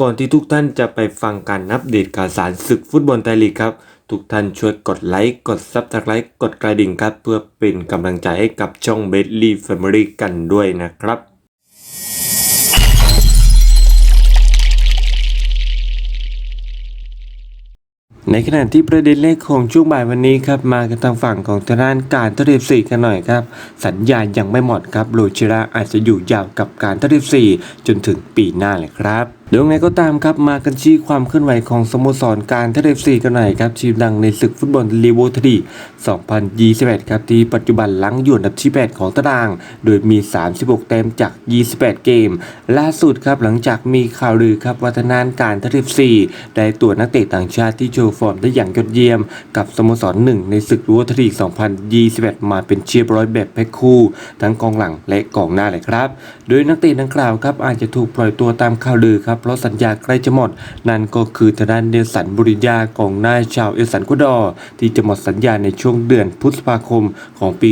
ก่อนที่ทุกท่านจะไปฟังการอัปเดตข่าวสารศึกฟุตบอลไทยลีกครับ ทุกท่านช่วยกดไลค์ กดซับสไครต์กดกระดิ่งครับ เพื่อเป็นกำลังใจให้กับช่องเบสลี่แฟมิลี่กันด้วยนะครับ ในขณะที่ประเด็นเลขของช่วงบ่ายวันนี้ครับมากันทางฝั่งของทางด้านการทเทพสี่กันหน่อยครับ สัญญายังไม่หมดครับโรชิระอาจจะอยู่ยาวกับการทเทพสี่จนถึงปีหน้าเลยครับ เดี๋ยวไงก็ตามครับมากันที่ความเคลื่อนไหวของสโมสรการทเทพสี่กันหน่อยครับทีมดังในศึกฟุตบอลลีโวทดี2021ครับที่ปัจจุบันหลังอยู่อันดับที่8ของตาราง โดยมี 36เต็มจาก 28 เกม ล่าสุดครับหลังจากมีข่าวลือครับวัฒนานการทเทพสี่ได้ตัวนักเตะต่างชาติที่โชว์ฟอร์มได้อย่างยอดเยี่ยม กับสโมสรหนึ่งในศึกลีโวทดี2021 มาเป็นเชียบร้อยแบบแพ็คคู่ทั้งกองหลังและกองหน้าเลยครับ โดยนักเตะดังกล่าวครับอาจจะถูกปล่อยตัวตามข่าวลือครับเพราะสัญญาใกล้จะหมด นั่นก็คือทางด้านเดสันบุริยากองหน้าชาวเอสันกัวดอที่จะหมดสัญญาในช่วงเดือนพฤษภาคมของปี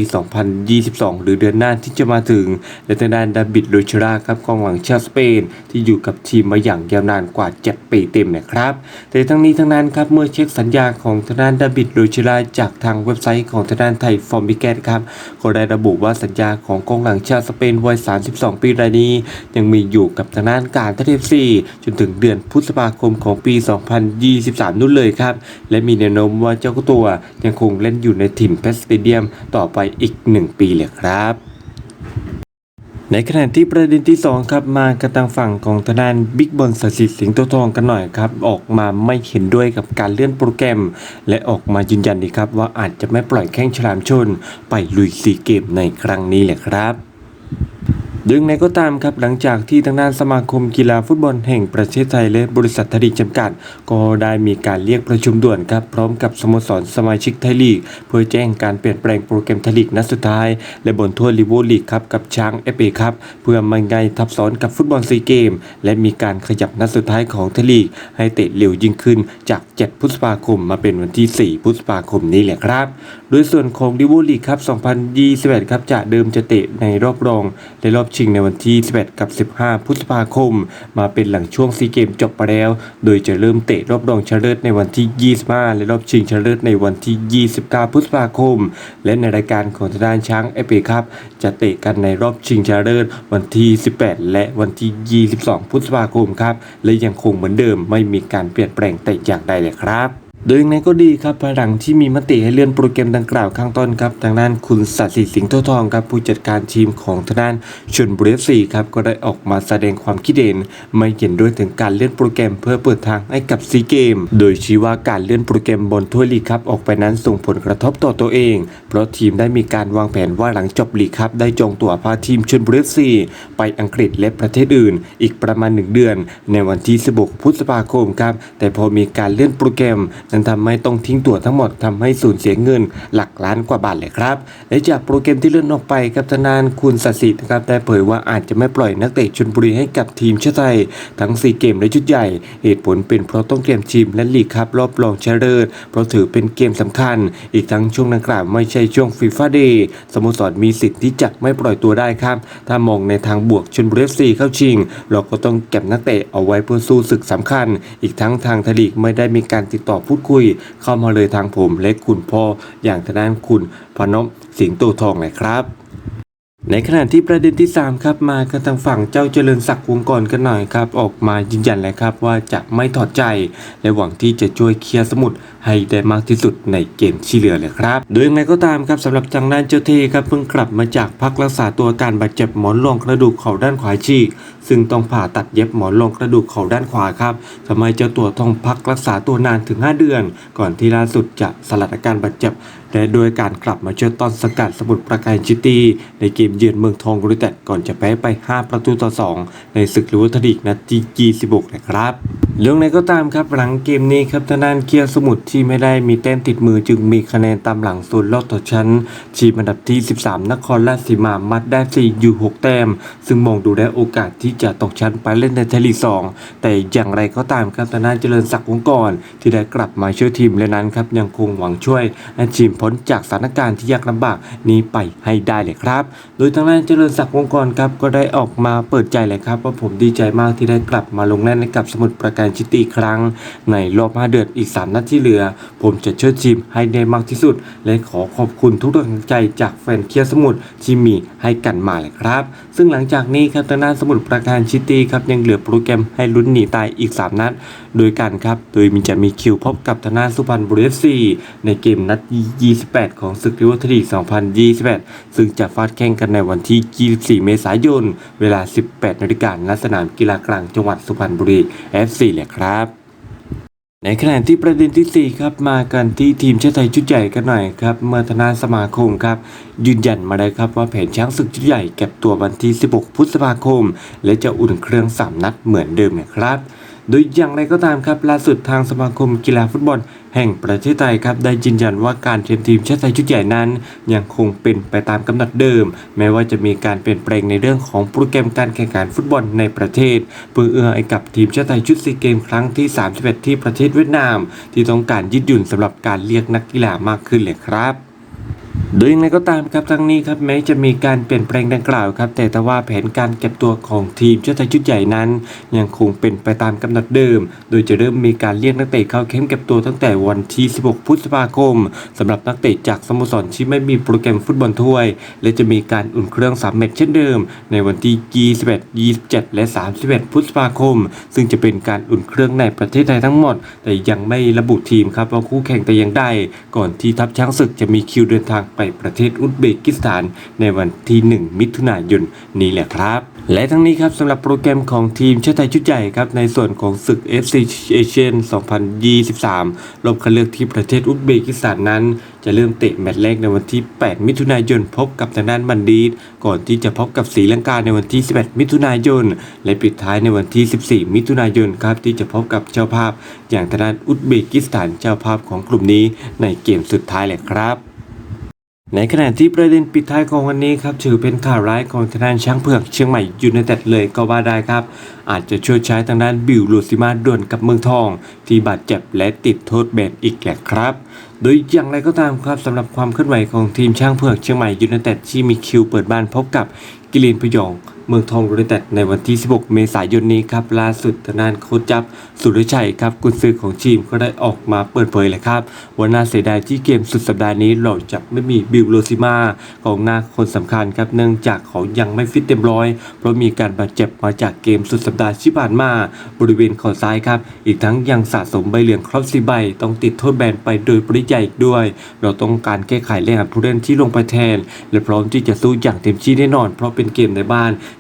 2022 หรือเดือนหน้าที่จะมาถึง และทางด้านดาบิดโรชราครับกองหลังชาวสเปน ที่อยู่กับทีมมาอย่างยาวนานกว่า 7 ปีเต็มนะครับ แต่ทั้งนี้ทั้งนั้นครับเมื่อเช็คสัญญาของทางด้านดาบิดโรชราจากทางเว็บไซต์ของทางด้านไทยฟอร์มิเกตครับก็ได้ระบุว่าสัญญาของกองหลังชาวสเปนวัย 32 ปีรายนี้ ยังมีอยู่กับทางด้านการท่าเทฟซีจนถึงเดือนพฤษภาคมของปี 2023 นู่นเลยครับ และมีแนวโน้มว่าเจ้าตัวยังคงเล่นอยู่ในทีมเพสเตเดียมต่อไปอีก 1 ปีเลยครับในขณะที่ประเด็นที่ 2 ครับมากันทางฝั่งของทางด้านบิ๊กบอลสสิทธิ์สิงห์โตทองกันหน่อยครับ ออกมาไม่เห็นด้วยกับการเลื่อนโปรแกรม และออกมายืนยันดีครับว่าอาจจะไม่ปล่อยแข้งฉลามชน ไปลุยซีเกมในครั้งนี้แหละครับ ดึงในก็ตามครับหลังจากที่ทางด้านสมาคมกีฬาฟุตบอลแห่งประเทศไทยและบริษัททดีจำกัด ก็ได้มีการเรียกประชุมด่วนครับพร้อมกับสโมสรสมาชิกไทยลีก เพื่อแจ้งการเปลี่ยนแปลงโปรแกรมไทยลีกนัดสุดท้าย และบนทั่วลีโวลีกครับกับช้างเอฟเอครับเพื่อไม่ไงทับซ้อนกับฟุตบอลซีเกม และมีการขยับนัดสุดท้ายของไทยลีก ให้เตะเร็วยิ่งขึ้นจาก 7 พฤษภาคมมาเป็นวันที่ 4 พฤษภาคมนี้แหละครับ โดยส่วนของลีโวลีกครับ 2021 ครับจะเดิมจะเตะในรอบรองและรอบชิงในวันที่ 11 กับ 15 พฤษภาคม มาเป็นหลังช่วงซีเกมจบไปแล้ว โดยจะเริ่มเตะรอบรองชนะเลิศในวันที่ 25 และรอบชิงชนะเลิศในวันที่ 29 พฤษภาคม และในรายการของทางด้านช้างเอเอครับจะเตะกันในรอบชิงชนะเลิศวันที่ 18 และวันที่ 22 พฤษภาคมครับและยังคงเหมือนเดิมไม่มีการเปลี่ยนแปลงแต่อย่างใดเลยครับ โดยยังไงก็ดีครับภายหลังที่มีมติให้เลื่อนโปรแกรมดังกล่าวข้างต้นครับทางด้านคุณสัตสิสิงห์ทองครับผู้จัดการทีมของทางด้านชนบุรีซีครับก็ได้ออกมาแสดงความคิดเห็นไม่เห็นด้วยถึงการเลื่อนโปรแกรมเพื่อเปิดทางให้กับซีเกม โดยชี้ว่าการเลื่อนโปรแกรมบนถ้วยลีกครับออกไปนั้นส่งผลกระทบต่อตัวเอง เพราะทีมได้มีการวางแผนว่าหลังจบลีกครับได้จองตั๋วพาทีมชนบุรีซีไปอังกฤษและประเทศอื่น อีกประมาณ 1 เดือน ในวันที่16พฤษภาคมครับแต่พอมีการเลื่อนโปรแกรมนั้นทำให้ต้องทิ้งตั๋วทั้งหมดทำให้สูญเสียเงินหลักล้านกว่าบาทเลยครับและจากโปรแกรมที่เลื่อนออกไปครับทางด้านคุณสัสิทธิ์นะครับได้เผยว่าอาจจะไม่ปล่อยนักเตะชนบุรีให้กับทีมชาติไทยทั้ง 4 เกมและชุดใหญ่ เหตุผลเป็นเพราะต้องเตรียมทีมและลีกครับรอบรองชนะเลิศเพราะถือเป็นเกมสำคัญ อีกทั้งช่วงดังกล่าวไม่ใช่ช่วงฟีฟ่าเดย์สโมสรมีสิทธิ์ที่จะไม่ปล่อยตัวได้ครับ ถ้ามองในทางบวกชนบุรีเอฟซีเข้าชิง เราก็ต้องเก็บนักเตะเอาไว้เพื่อสู้ศึกสำคัญ อีกทั้งทางทลีกไม่ได้มีการติดต่อพูดคุยเข้ามาเลยทางผมและคุณพ่ออย่างทางด้านคุณพนมสิงโตทองเลยครับ ในขณะที่ประเด็นที่ 3 ครับมากันทางฝั่งเจ้าเจริญศักดิ์วงกรกันหน่อยครับออกมายืนยันเลยครับว่าจะไม่ถอดใจ และหวังที่จะช่วยเคลียร์สมุดให้ได้มากที่สุดในเกมที่เหลือเลยครับ โดยย่างไรก็ตามครับสำหรับทางด้านเจ้าเทครับเพิ่งกลับมาจากพักรักษาตัวการบาดเจ็บหมอนรองกระดูกเข่าด้านขวาฉีกซึ่งต้องผ่าตัดเย็บหมอนรองกระดูกเข่าด้านขวาครับทำให้เจ้าตัวต้องพักรักษาตัวนานถึง 5 เดือน ก่อนที่ล่าสุดจะสลัดอาการบาดเจ็บ และโดยการกลับมาเชิดต้อนสกัดสมุทรปราการจิตี้ในเกมเยือนเมืองทองยูไนเต็ดก่อนจะแพ้ไป 5 ประตูต่อ 2 ในศึกลูเวอร์ลีกนัดที่26นะครับ เรื่องไหนก็ตามครับหลังเกมนี้ครับทางด้านเกียร์สมุทรที่ไม่ได้มีแต้มติดมือจึงมีคะแนนตามหลังโซนรอบต่อชั้นทีมอันดับที่ 13 นครราชสีมามัดได้ 4 อยู่ 6 แต้ม ซึ่งมองดูได้โอกาสที่จะตกชั้นไปเล่นในไทยลีก 2 แต่อย่างไรก็ตามครับทางด้านเจริญศักดิ์วงศ์กรที่ได้กลับมาช่วยทีมและนั้นครับยังคงหวังช่วยให้ทีมพ้นจากสถานการณ์ที่ยากลำบากนี้ไปให้ได้เลยครับ โดยทางด้านเจริญศักดิ์วงศ์กรครับก็ได้ออกมาเปิดใจเลยครับว่าผมดีใจมากที่ได้กลับมาลงเล่นให้กับสมุทรปราการชิตี้ครั้ง ในรอบ5เดือนอีก 3 นัดที่เหลือ ผมจะเชิดทีมให้ได้มากที่สุด และขอขอบคุณทุกกำลังใจจากแฟนเคียร์สมุทรที่มีให้กันมาเลยครับ ซึ่งหลังจากนี้ครับทางด้านสมุทรปราการชิตีครับยังเหลือโปรแกรมให้ลุ้นหนีตายอีก 3 นัด โดยกันครับ โดยมีจะมีคิวพบกับทางด้าสุพรรณบุรีเอฟซีในเกมนัด 28 ของศึกริวอร์ทลีก2028ซึ่งจะฟาดแข่งกันในวันที่ 24 เมษายน เวลา 18นาฬิกาณสนามกีฬากลางจังหวัดสุพรรณบุรี FC เลยครับในขณะที่ประเด็นที่ 4 ครับมากันที่ทีมชาติไทยชุดใหญ่กันหน่อยครับเมื่อธนาสมาคมครับ ยืนยันมาเลยครับว่าแผนช้างศึกชุดใหญ่เก็บตัววันที่ 16 พฤษภาคม และจะอุ่นเครื่อง 3 นัดเหมือนเดิมนะครับ โดยอย่างไรก็ตามครับล่าสุดทางสมาคมกีฬาฟุตบอล แห่งประเทศไทยครับได้ยืนยันว่าการเตรียมทีมชาติไทยชุดใหญ่นั้น ยังคงเป็นไปตามกำหนดเดิม แม้ว่าจะมีการเปลี่ยนแปลงในเรื่องของโปรแกรมการแข่งขันฟุตบอลในประเทศ เพื่อเอื้อให้กับทีมชาติไทยชุดซีเกมครั้งที่ 31 ที่ประเทศเวียดนาม ที่ต้องการยืดหยุ่นสำหรับการเรียกนักกีฬามากขึ้นเลยครับ โดยย่างไรก็ตามครับทั้งนี้ครับแม้จะมีการเปลี่ยนแปลงดังกล่าวครับ แต่ถ้าว่าแผนการเก็บตัวของทีมชาติไทยชุดใหญ่นั้น ยังคงเป็นไปตามกำหนดเดิม โดยจะเริ่มมีการเรียกนักเตะเข้าเข้มเก็บตัวตั้งแต่วันที่ 16 พฤษภาคมสำหรับนักเตะจากสโมสรที่ไม่มีโปรแกรมฟุตบอลถ้วย และจะมีการอุ่นเครื่อง3เม็ดเช่นเดิม ในวันที่ 21 27 และ 31 พฤษภาคม ซึ่งจะเป็นการอุ่นเครื่องในประเทศไทยทั้งหมด แต่ยังไม่ระบุทีมครับว่าคู่แข่งแต่อย่างใดก่อนที่ทัพช้างศึกจะมีคิวเดินทางไปประเทศอุซเบกิสถานในวันที่ 1 มิถุนายนนี้แหละครับ และทั้งนี้ครับสำหรับโปรแกรมของทีมชาติไทยชุดใหญ่ครับในส่วนของศึก FC Asian 2023 รอบคัดเลือกที่ประเทศอุซเบกิสถานนั้น จะเริ่มเตะแมตช์แรกในวันที่ 8 มิถุนายน พบกับทางด้านมันดีดก่อนที่จะพบกับศรีลังกาในวันที่ 11 มิถุนายน และปิดท้ายในวันที่ 14 มิถุนายนครับที่จะพบกับเจ้าภาพ อย่างทางด้านอุซเบกิสถานเจ้าภาพของกลุ่มนี้ในเกมสุดท้ายแหละครับ ในขณะที่ประเด็นปิดท้ายของวันนี้ครับถือเป็นข่าวร้ายของทางด้านช้างเผือกเชียงใหม่ยูไนเต็ดเลยก็ว่าได้ครับ อาจจะช่วยใช้ทางด้านบิวลูซิมาด่วนกับเมืองทอง ที่บาดเจ็บและติดโทษแบนอีกแหละครับ โดยอย่างไรก็ตามครับสำหรับความเคลื่อนไหวของทีมช้างเผือกเชียงใหม่ยูไนเต็ดที่มีคิวเปิดบ้านพบกับกิลินพยอง เมืองทองยูไนเต็ดในวันที่ 16 เมษายนนี้ครับล่าสุดทางด้านโค้ชจับสุรชัยครับกุนซือของทีมก็ได้ออกมาเปิดเผยเลยครับว่าน่าเสียดายที่เกมสุดสัปดาห์นี้เราจะไม่มีบิลโลซิมากองหน้าคนสำคัญครับเนื่องจากเขายังไม่ฟิตเต็มร้อย เพราะมีการบาดเจ็บมาจากเกมสุดสัปดาห์ที่ผ่านมาบริเวณข่าซ้ายครับอีกทั้งยังสะสมใบเหลืองครบสีใบ ต้องติดโทษแบนไปโดยปริยายอีกด้วย เราต้องการแก้ไขและหาผู้เล่นที่ลงไปแทน และพร้อมที่จะสู้อย่างเต็มที่แน่นอน เพราะเป็นเกมในบ้าน